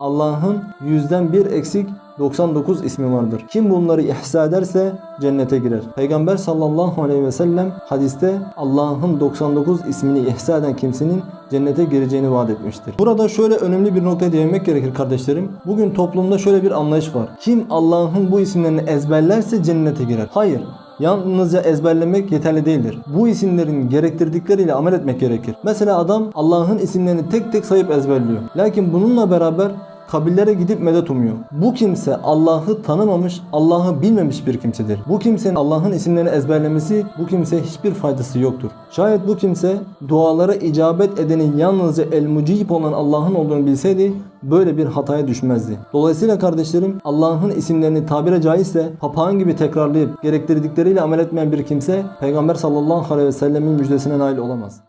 Allah'ın yüzden bir eksik 99 ismi vardır. Kim bunları ihsa ederse cennete girer. Peygamber sallallahu aleyhi ve sellem hadiste Allah'ın 99 ismini ihsa eden kimsenin cennete gireceğini vaat etmiştir. Burada şöyle önemli bir noktaya değinmek gerekir kardeşlerim. Bugün toplumda şöyle bir anlayış var. Kim Allah'ın bu isimlerini ezberlerse cennete girer. Hayır. Yalnızca ezberlemek yeterli değildir. Bu isimlerin gerektirdikleriyle amel etmek gerekir. Mesela adam Allah'ın isimlerini tek tek sayıp ezberliyor. Lakin bununla beraber kabirlere gidip medet umuyor. Bu kimse Allah'ı tanımamış, Allah'ı bilmemiş bir kimsedir. Bu kimsenin Allah'ın isimlerini ezberlemesi bu kimseye hiçbir faydası yoktur. Şayet bu kimse dualara icabet edenin yalnızca el mucib olan Allah'ın olduğunu bilseydi böyle bir hataya düşmezdi. Dolayısıyla kardeşlerim Allah'ın isimlerini tabire caizse papağan gibi tekrarlayıp gerektirdikleriyle amel etmeyen bir kimse Peygamber sallallahu aleyhi ve sellemin müjdesine nail olamaz.